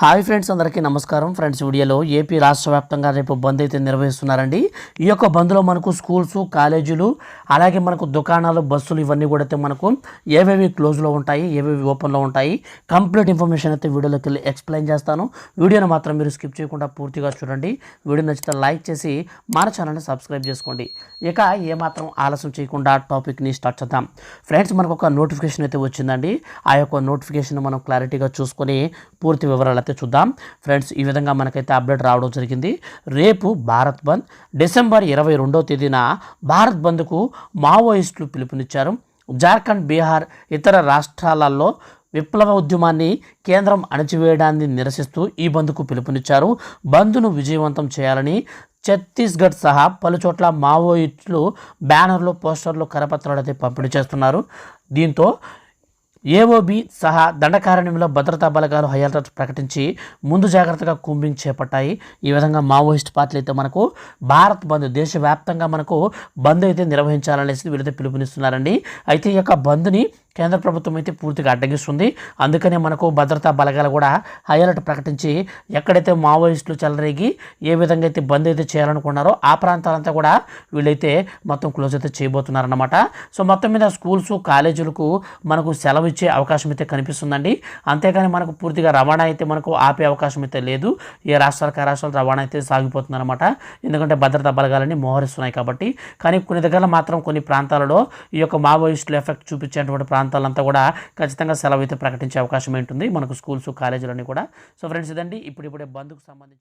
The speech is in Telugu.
హాయ్ ఫ్రెండ్స్ అందరికీ నమస్కారం. ఫ్రెండ్స్ వీడియోలో ఏపీ రాష్ట్ర వ్యాప్తంగా రేపు బంద్ అయితే నిర్వహిస్తున్నారండి. ఈ యొక్క బంద్లో మనకు స్కూల్స్ కాలేజీలు అలాగే మనకు దుకాణాలు బస్సులు ఇవన్నీ కూడా అయితే మనకు ఏవేవి క్లోజ్లో ఉంటాయి ఏవేవి ఓపెన్లో ఉంటాయి కంప్లీట్ ఇన్ఫర్మేషన్ అయితే వీడియోలోకి వెళ్ళి ఎక్స్ప్లెయిన్ చేస్తాను. వీడియోని మాత్రం మీరు స్కిప్ చేయకుండా పూర్తిగా చూడండి. వీడియో నచ్చితే లైక్ చేసి మన ఛానల్ని సబ్స్క్రైబ్ చేసుకోండి. ఇక ఏమాత్రం ఆలస్యం చేయకుండా టాపిక్ని స్టార్ట్ చేద్దాం. ఫ్రెండ్స్ మనకు ఒక నోటిఫికేషన్ అయితే వచ్చిందండి. ఆ యొక్క నోటిఫికేషన్ మనం క్లారిటీగా చూసుకొని పూర్తి వివరాలు అయితే చూద్దాం. ఫ్రెండ్స్ ఈ విధంగా మనకైతే అప్డేట్ రావడం జరిగింది. రేపు భారత్ బంద్ డిసెంబర్ ఇరవై రెండవ తేదీన భారత్ బంద్కు మావోయిస్టులు పిలుపునిచ్చారు. జార్ఖండ్ బీహార్ ఇతర రాష్ట్రాలలో విప్లవ ఉద్యమాన్ని కేంద్రం అణచివేయడాన్ని నిరసిస్తూ ఈ బంద్కు పిలుపునిచ్చారు. బంద్ను విజయవంతం చేయాలని ఛత్తీస్గఢ్ సహా పలుచోట్ల మావోయిస్టులు బ్యానర్లు పోస్టర్లు కరపత్రాలు అయితే పంపిణీ చేస్తున్నారు. దీంతో ఏఓబి సహా దండకారణ్యంలో భద్రతా బలగాలు హై అలర్ట్ ప్రకటించి ముందు జాగ్రత్తగా కూంబింగ్ చేపట్టాయి. ఈ విధంగా మావోయిస్ట్ పార్టీలు అయితే మనకు భారత్ బంద్ దేశవ్యాప్తంగా మనకు బంద్ అయితే నిర్వహించాలనేసి వీళ్ళైతే పిలుపునిస్తున్నారండి. అయితే ఈ యొక్క బంద్ని కేంద్ర ప్రభుత్వం అయితే పూర్తిగా అడ్డగిస్తుంది. అందుకనే మనకు భద్రతా బలగాలు కూడా హై అలర్ట్ ప్రకటించి ఎక్కడైతే మావోయిస్టులు చెలరేగి ఏ విధంగా అయితే బంద్ అయితే చేయాలనుకున్నారో ఆ ప్రాంతాలంతా కూడా వీళ్ళైతే మొత్తం క్లోజ్ అయితే చేయబోతున్నారన్నమాట. సో మొత్తం మీద స్కూల్స్ కాలేజీలకు మనకు సెలవు ఇచ్చే అవకాశం అయితే కనిపిస్తుందండి. అంతేకాని మనకు పూర్తిగా రవాణా అయితే మనకు ఆపే అవకాశం అయితే లేదు. ఏ రాష్ట్రాలకు ఆ రాష్ట్రాలు రవాణా అయితే సాగిపోతుందన్నమాట. ఎందుకంటే భద్రతా బలగాలన్నీ మోహరిస్తున్నాయి కాబట్టి. కానీ కొన్ని దగ్గర మాత్రం కొన్ని ప్రాంతాలలో ఈ యొక్క మావోయిస్టులు ఎఫెక్ట్ చూపించేటువంటి ప్రాంతాలంతా కూడా ఖచ్చితంగా సెలవు అయితే ప్రకటించే అవకాశం ఉంటుంది మనకు స్కూల్స్ కాలేజీలన్నీ కూడా. సో ఫ్రెండ్స్ ఇదండి. ఇప్పుడు ఇప్పుడే బంద్కు సంబంధించి